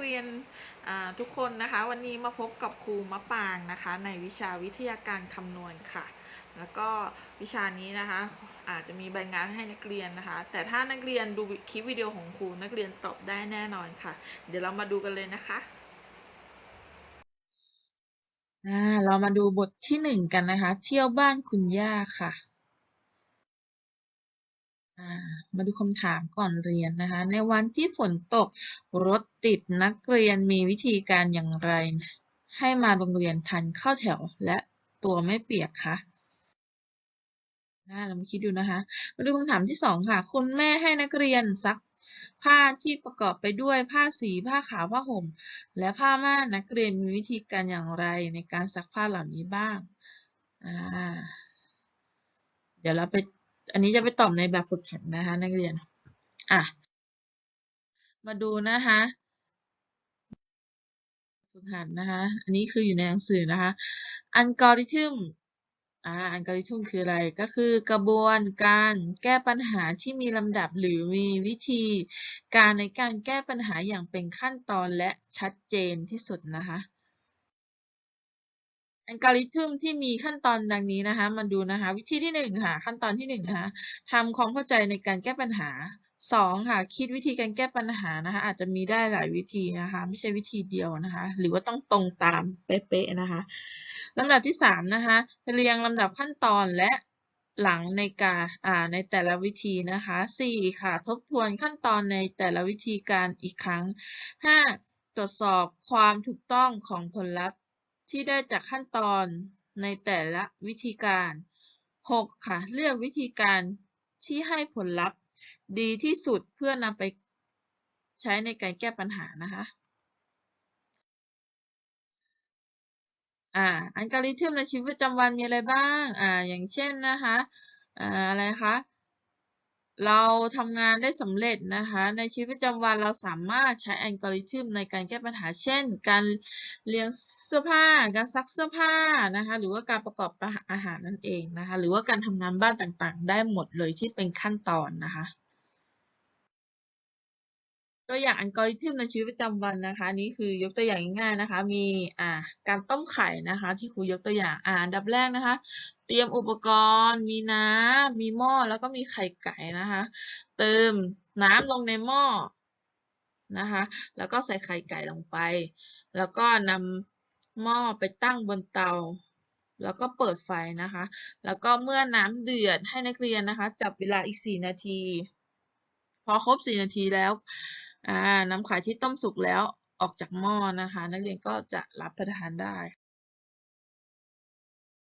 เรียนทุกคนนะคะ วันนี้มาพบกับครูมะปางนะคะ ในวิชาวิทยาการคำนวณค่ะ แล้วก็วิชานี้นะคะ อาจจะมีใบงานให้นักเรียนนะคะ แต่ถ้านักเรียนดูคลิปวิดีโอของครูนักเรียนตอบได้แน่นอนค่ะ เดี๋ยวเรามาดูกันเลยนะคะอ่าเรามาดูบทที่หนึ่งกันนะคะ เที่ยวบ้านคุณย่าค่ะ มาดูคำถามก่อนเรียนนะคะ ในวันที่ฝนตกรถติดนักเรียนมีวิธีการอย่างไร ให้มาโรงเรียนทันเข้าแถวและตัวไม่เปียกคะอ่าเรามาคิดดูนะคะ มาดูคำถามที่สองค่ะ คุณแม่ให้นักเรียนซักผ้าที่ประกอบไปด้วยผ้าสีผ้าขาวผ้าห่ม และผ้าม่านนักเรียนมีวิธีการอย่างไรในการซักผ้าเหล่านี้บ้าง เดี๋ยวเราไป อันนี้จะไปตอบในแบบฝึกหัดนะคะ นักเรียน อะ มาดูนะคะฝึกหัดนะคะ อันนี้คืออยู่ในหนังสือนะคะ อัลกอริทึม อ่า อัลกอริทึมคืออะไร ก็คือกระบวนการแก้ปัญหาที่มีลำดับหรือมีวิธีการในการแก้ปัญหาอย่างเป็นขั้นตอนและชัดเจนที่สุดนะคะ อัลกอริทึมที่มีขั้นตอนดังนี้นะคะ มาดูนะคะ วิธีที่หนึ่งค่ะขั้นตอนที่หนึ่งนะคะทำความเข้าใจในการแก้ปัญหาสองค่ะ คิดวิธีการแก้ปัญหานะคะ อาจจะมีได้หลายวิธีนะคะ ไม่ใช่วิธีเดียวนะคะ หรือว่าต้องตรงตามเป๊ะๆนะคะลำดับที่สามนะคะเรียงลำดับขั้นตอนและหลังในการอ่าในแต่ละวิธีนะคะสี่ค่ะ ทบทวนขั้นตอนในแต่ละวิธีการอีกครั้งห้าตรวจสอบความถูกต้องของผลลัพธ์ ที่ได้จากขั้นตอนในแต่ละวิธีการ 6. ค่ะ เลือกวิธีการที่ให้ผลลัพธ์ดีที่สุดเพื่อนำไปใช้ในการแก้ปัญหานะคะอ่าอัลกอริทึมในชีวิตประจำวันมีอะไรบ้างอ่าอย่างเช่นนะคะอ่าอะไรคะ เราทำงานได้สำเร็จนะคะ ในชีวิตประจำวันเราสามารถใช้อัลกอริทึมในการแก้ปัญหา เช่น การเลี้ยงเสื้อผ้า การซักเสื้อผ้านะคะ หรือว่าการประกอบอาหารนั่นเองนะคะ หรือว่าการทำงานบ้านต่างๆ ได้หมดเลยที่เป็นขั้นตอนนะคะ ตัวอย่างอัลกอริทึมในชีวิตประจำวันนะคะนี้คือยกตัวอย่างง่ายๆนะคะ มีอ่าการต้มไข่นะคะ ที่ครูยกตัวอย่างอ่าอันดับแรกนะคะ เตรียมอุปกรณ์ มีน้ำมีหม้อแล้วก็มีไข่ไก่นะคะ เติมน้ำลงในหม้อนะคะ แล้วก็ใส่ไข่ไก่ลงไป แล้วก็นำหม้อไปตั้งบนเตา แล้วก็เปิดไฟนะคะ แล้วก็เมื่อน้ำเดือดให้นักเรียนนะคะ จับเวลาอีกสี่นาที พอครบสี่นาทีแล้ว อ่านำไข่ที่ต้มสุกแล้วออกจากหม้อนะคะ นักเรียนก็จะรับประทานได้